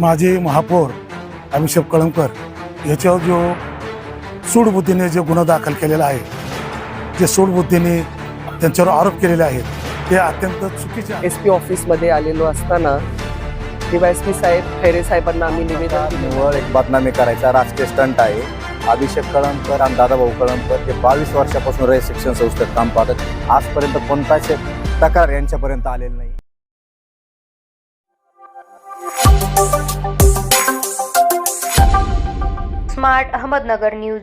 माजी महापौर अभिषेक कळमकर याच्यावर जो सूडबुद्धीने जे गुन्हा दाखल केलेला आहे जे सूडबुद्धीने त्यांच्यावर आरोप केलेले आहेत ते अत्यंत चुकीचे आहे. एस पी ऑफिसमध्ये आलेलो असताना डीवायएसपी साहेब खैरे साहेबांना आम्ही निवेदन दिलं. निव्वळ एक बदनामी करायचा राजकीय स्टंट आहे. अभिषेक कळमकर आणि दादाभाऊ कळमकर हे बावीस वर्षापासून रयत शिक्षण संस्थेत काम पाहतात. आजपर्यंत कोणताच तक्रार यांच्यापर्यंत आलेली नाही. Smart Ahmednagar news.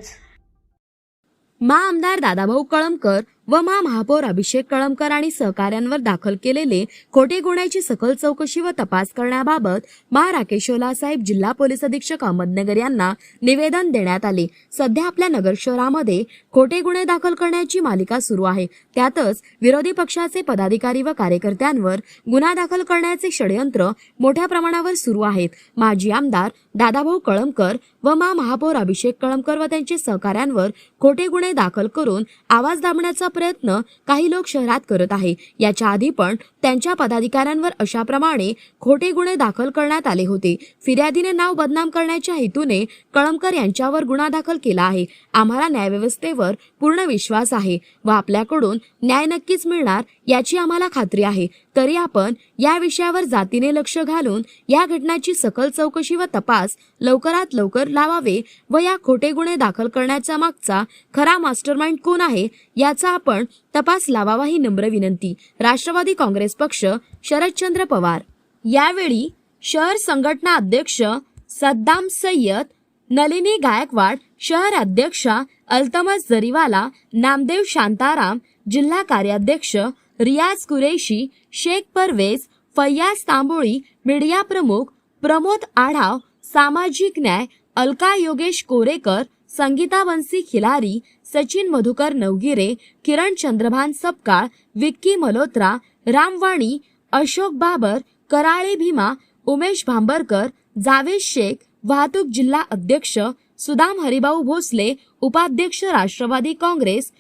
मा आमदार दादाभाऊ कळमकर व महापौर अभिषेक कळमकर आणि सहकाऱ्यांवर दाखल केलेले खोटे गुन्ह्याची सखोल चौकशी व तपास करण्याबाबत मा राकेशोला साहेब जिल्हा पोलीस अधीक्षक अहमदनगर यांना निवेदन देण्यात आले. सध्या आपल्या नगर शहरामध्ये खोटे गुन्हे दाखल करण्याची मालिका सुरू आहे. त्यातच विरोधी पक्षाचे पदाधिकारी व कार्यकर्त्यांवर गुन्हा दाखल करण्याचे षडयंत्र मोठ्या प्रमाणावर सुरू आहेत. माजी आमदार दादाभाऊ कळमकर व महापौर अभिषेक कळमकर व त्यांचे सहकाऱ्यांवर खोटे गुन्हे दाखल करून आवाज दाबण्याचा प्रयत्न काही लोक शहरात करत आहे. याच्या आधी पण त्यांच्या पदाधिकाऱ्यांवर अशाप्रमाणे खोटे गुन्हे दाखल करण्यात आले होते. फिर्यादीने नाव बदनाम करण्याच्या हेतूने कळमकर यांच्यावर गुन्हा दाखल केला आहे. आम्हाला न्यायव्यवस्थेवर पूर्ण विश्वास आहे व आपल्याकडून न्याय नक्कीच मिळणार याची आम्हाला खात्री आहे. तरी आपण या विषयावर जातीने लक्ष घालून या घटनाची सकल चौकशी व तपास लवकरात लवकर लावावे व या खोटे गुन्हे दाखल करण्याचा मागचा खरा मास्टरमाइंड कोण आहे याचा आपण तपास लावावा ही नम्र विनंती. राष्ट्रवादी काँग्रेस पक्ष शरदचंद्र पवार. यावेळी शहर संघटना अध्यक्ष सद्दाम सय्यद नलिनी गायकवाड शहर अध्यक्षा अल्तमस जरीवाला नामदेव शांताराम जिल्हा कार्याध्यक्ष रियाज कुरेशी शेख परवेज फय्याज तांबोळी मीडिया प्रमुख प्रमोद आढाव सामाजिक न्याय अलका योगेश कोरेकर संगीता बन्सी खिलारी सचिन मधुकर नवगिरे किरण चंद्रभान सपकाळ विक्की मल्होत्रा रामवाणी अशोक बाबर कराळे भीमा उमेश भांबरकर जावेद शेख वाहतूक जिल्हा अध्यक्ष सुदाम हरिभाऊ भोसले उपाध्यक्ष राष्ट्रवादी काँग्रेस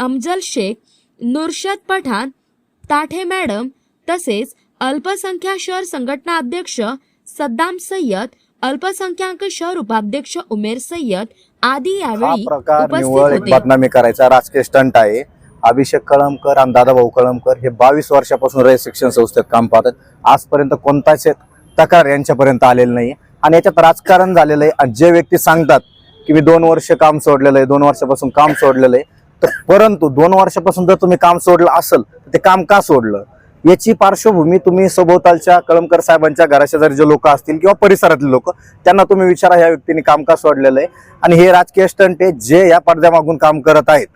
अमजल शेख नुरशद पठाण ताठे मॅडम तसेच अल्पसंख्या शहर संघटना अध्यक्ष सद्दाम सय्यद अल्पसंख्याक शहर उपाध्यक्ष उमेर सय्यद आदी यावेळी प्रकार निव्वळ एक होते. बदनामी करायचा. राजकीय स्टंट आहे. अभिषेक कळमकर आणि दादाभाऊ कळमकर हे बावीस वर्षापासून रयत शिक्षण संस्थेत काम पाहतात. आजपर्यंत कोणताच एक तक्रार यांच्यापर्यंत आलेली नाही आणि याच्यात राजकारण झालेलं आहे. आणि जे व्यक्ती सांगतात की मी दोन वर्ष काम सोडलेलं आहे दोन वर्षापासून काम सोडलेलं आहे तर परंतु दोन वर्षापासून जर तुम्ही काम सोडलं असेल तर ते काम का सोडलं? याची पार्श्वभूमी तुम्ही सभोवतालच्या कळमकर साहेबांच्या घराशेजारी जे लोक असतील किंवा परिसरातले लोक त्यांना तुम्ही विचारा ह्या व्यक्तीने कामकाज सोडलेलं आहे. आणि हे राजकीय स्टंट आहे जे या पडद्यामागून काम करत आहेत.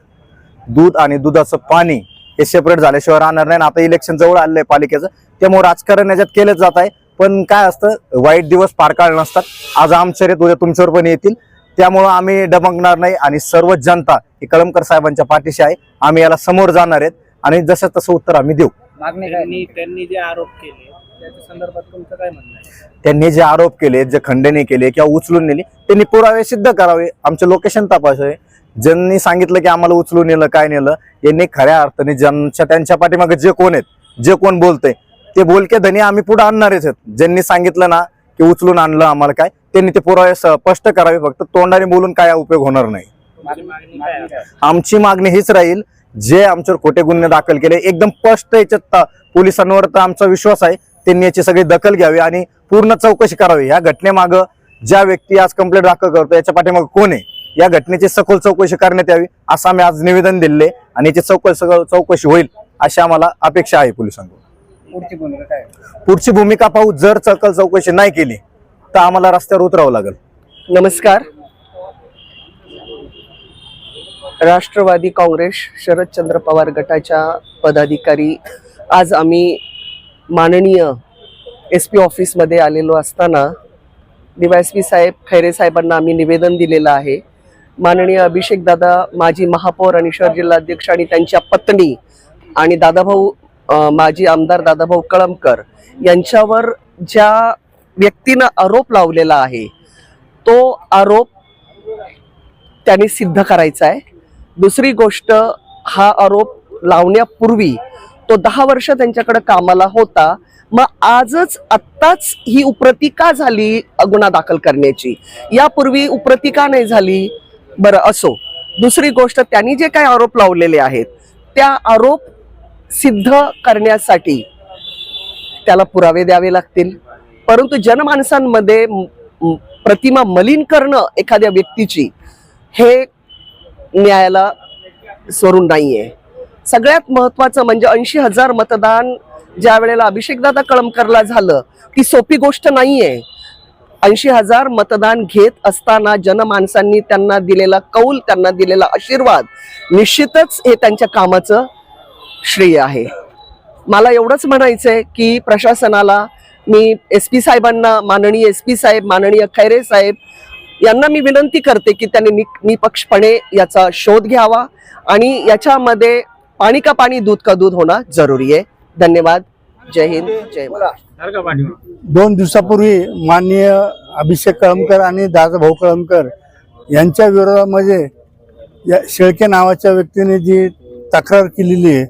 दूध आणि दुधाचं पाणी हे सेपरेट झाल्याशिवाय राहणार नाही. आता इलेक्शन जवळ आलेलं आहे पालिकेचं. त्यामुळे राजकारण याच्यात केलंच जात आहे. पण काय असतं वाईट दिवस पारकाळ नसतात. आज आमच्या उद्या तुमच्यावर पण येतील. त्यामुळं आम्ही डबंगणार नाही आणि सर्व जनता ही कळमकर साहेबांच्या पाठीशी आहे. आम्ही याला समोर जाणार आहेत. आणि जसं तसं उत्तर आम्ही देऊ. त्यांनी त्यांनी जे आरोप केले त्याच्या संदर्भात तुमचं काय म्हणणं आहे? त्यांनी जे आरोप केले जे खंडणी केले किंवा उचलून नेली त्यांनी पुरावे सिद्ध करावे. आमचे लोकेशन तपासावे. ज्यांनी सांगितलं की आम्हाला उचलून नेलं काय नेलं यांनी खऱ्या अर्थाने ज्यांच्या त्यांच्या पाठीमागे जे कोण आहेत जे कोण बोलतंय ते बोलके धनी आम्ही पुढे आणणारच आहेत. ज्यांनी सांगितलं ना की उचलून आणलं आम्हाला काय त्यांनी ते पुरावे स्पष्ट करावे फक्त. तोंडाने बोलून काय उपयोग होणार नाही. तुमची मागणी काय आहे? आमची मागणी हीच राहील जे आमच्यावर खोटे गुन्हे दाखल केले एकदम स्पष्ट याच्यात पोलिसांवर तर आमचा विश्वास आहे. त्यांनी याची सगळी दखल घ्यावी आणि पूर्ण चौकशी करावी. ह्या घटनेमागं ज्या व्यक्ती आज कंप्लेंट दाखल करतो याच्या पाठीमागं कोण आहे? या घटनेची सखोल चौकशी करण्यात यावी असं आम्ही आज निवेदन दिले आणि याची चौकशी सगळं चौकशी होईल अशी आम्हाला अपेक्षा आहे पोलिसांकडून. पुढची भूमिका काय? आहे? पुढची भूमिका पाहू जर सखोल चौकशी नाही केली तर आम्हाला रस्त्यावर उतरावं लागेल. नमस्कार. राष्ट्रवादी काँग्रेस शरदचंद्र पवार गटाच्या पदाधिकारी. आज आम्ही माननीय एस पी ऑफिसमध्ये आलेलो असताना पी साहेब खैरे साहेबांना आम्ही निवेदन दिलेलं आहे. माननीय अभिषेक दादा माजी महापौर आणि शहर जिल्हाध्यक्ष आणि त्यांच्या पत्नी आणि दादाभाऊ माजी आमदार दादाभाऊ कळमकर यांच्यावर ज्या व्यक्तीनं आरोप लावलेला आहे तो आरोप त्यांनी सिद्ध करायचा आहे. दुसरी गोष्ट हा आरोप लावण्यापूर्वी तो दहा वर्ष त्यांच्याकडे कामाला होता. मग आजच आत्ताच ही उप्रतिका का झाली गुन्हा दाखल करण्याची. यापूर्वी उप्रतिका का नाही झाली बरं असो. दुसरी गोष्ट त्यांनी जे काही आरोप लावलेले आहेत त्या आरोप सिद्ध करण्यासाठी त्याला पुरावे द्यावे लागतील. परंतु जनमानसांमध्ये प्रतिमा मलिन करणं एखाद्या व्यक्तीची हे न्यायाला स्वरून नाहीये. सगळ्यात महत्वाचं म्हणजे ऐंशी हजार मतदान ज्या वेळेला अभिषेकदादा कळमकरला झालं ती सोपी गोष्ट नाहीये. ऐंशी हजार मतदान घेत असताना जनमानसांनी त्यांना दिलेला कौल त्यांना दिलेला आशीर्वाद निश्चितच हे त्यांच्या कामाचं श्रेय आहे. मला एवढंच म्हणायचंय की प्रशासनाला मी एस पी साहेबांना माननीय एस पी साहेब माननीय खैरे साहेब यांना मी विनंती करते की त्यांनी नि- निपक्षपणे याचा शोध घ्यावा आणि याच्यामध्ये पाणी का पाणी दूध का दूध होणं जरुरी आहे. धन्यवाद. जय हिंद जय महाराष्ट्र. दोन दिवसापूर्वी माननीय अभिषेक कळमकर आणि दादाभाऊ कळमकर यांच्या विरोधामध्ये या शेळके नावाच्या व्यक्तीने जी तक्रार केलेली आहे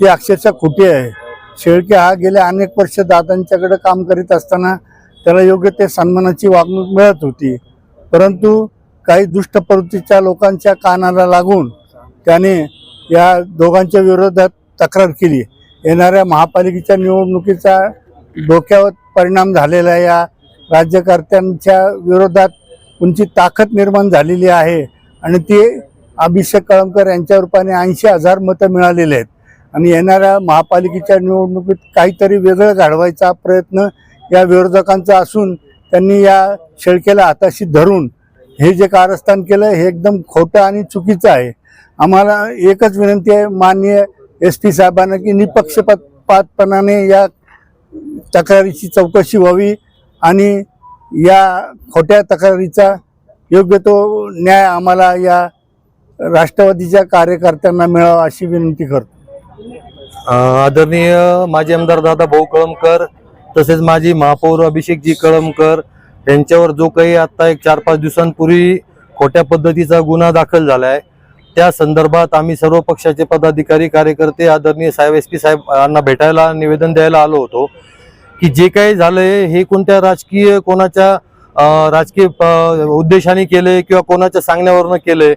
ती अक्षरशः खोटी आहे. शेळके हा गेल्या अनेक वर्ष दादांच्याकडे काम करीत असताना त्याला योग्य ते सन्मानाची वागणूक मिळत होती. परंतु काही दुष्ट प्रवृत्तीच्या लोकांच्या कानाला लागून त्याने या दोघांच्या विरोधात तक्रार केली. येणाऱ्या महापालिकेच्या निवडणुकीचा डोक्यावर परिणाम झालेला या राज्यकर्त्यांच्या विरोधात तुमची ताकद निर्माण झालेली आहे आणि ते अभिषेक कळमकर यांच्या रूपाने ऐंशी हजार मतं मिळालेले आहेत. आणि येणाऱ्या महापालिकेच्या निवडणुकीत काहीतरी वेगळं घडवायचा प्रयत्न या विरोधकांचा असून त्यांनी या शेळकेला हाताशी धरून हे जे कारस्थान केलं हे एकदम खोटं आणि चुकीचं आहे. आम्हाला एकच विनंती आहे माननीय एस पी साहेबांना की निपक्षपातपणाने या तक्रारीची चौकशी व्हावी आणि या खोट्या तक्रारीचा योग्य तो न्याय आम्हाला या राष्ट्रवादीच्या कार्यकर्त्यांना मिळावा अशी विनंती करतो. आदरणीय माजी आमदार दादा भाऊ कळमकर तसेच माजी महापौर अभिषेकजी कळमकर यांच्यावर जो काही आत्ता एक चार पाच दिवसांपूर्वी खोट्या पद्धतीचा गुन्हा दाखल झाला आहे त्या संदर्भात आम्ही सर्व पक्षाचे पदाधिकारी कार्यकर्ते आदरणीय साहेब एस पी साहेब यांना भेटायला निवेदन द्यायला आलो होतो की जे काही झालंय हे कोणत्या राजकीय कोणाच्या राजकीय उद्देशाने केले किंवा कोणाच्या सांगण्यावरनं केले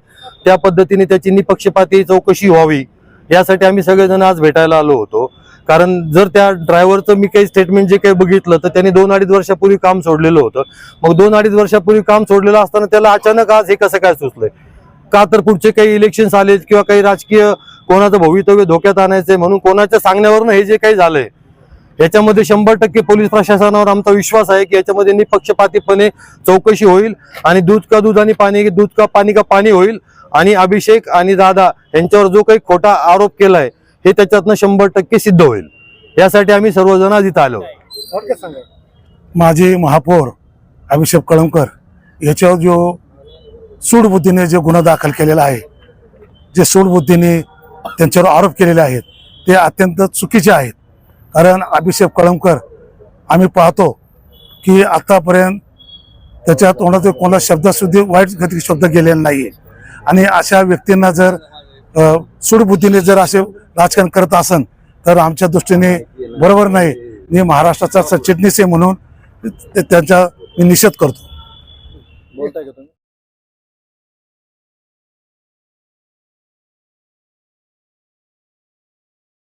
त्या पद्धतीने त्याची निपक्षपाती चौकशी व्हावी यासाठी आम्ही सगळेजण आज भेटायला आलो होतो. कारण जर त्या ड्रायव्हरचं मी काही स्टेटमेंट जे काही बघितलं तर त्यांनी दोन अडीच वर्षापूर्वी काम सोडलेलं होतं. मग दोन अडीच वर्षापूर्वी काम सोडलेलं असताना त्याला अचानक आज हे कसं काय सुचलंय? का तर पुढचे काही इलेक्शन्स आलेत किंवा काही राजकीय कोणाचं भवितव्य धोक्यात आणायचंय म्हणून कोणाच्या सांगण्यावरनं हे जे काही झालंय याच्यामध्ये शंभर टक्के पोलीस प्रशासनावर आमचा विश्वास आहे की याच्यामध्ये निपक्षपातीपणे चौकशी होईल आणि दूध का दूध आणि पाणी दूध का पाणी का पाणी होईल. आणि अभिषेक आणि दादा यांच्यावर जो काही खोटा आरोप केलाय हे त्याच्यातनं शंभर टक्के सिद्ध होईल. यासाठी आम्ही सर्वजण आज इथं आलो. माजी महापौर अभिषेक कळमकर याच्यावर जो सूडबुद्धीने जे गुन्हा दाखल केलेला आहे जे सूडबुद्धीने त्यांच्यावर आरोप केलेले आहेत ते अत्यंत चुकीचे आहेत. कारण अभिषेक कळमकर आम्ही पाहतो की आतापर्यंत त्याच्या तोंडात कोणा शब्दासुद्धा वाईट गती शब्द गेलेला नाही आणि अशा व्यक्तींना जर सुडबुद्धीने जर असे राजकारण करत असन तर आमच्या दृष्टीने बरोबर नाही. मी महाराष्ट्राचा सरचिटणीस आहे म्हणून ते- त्यांचा निषेध करतो. बोलताय का तुम्ही?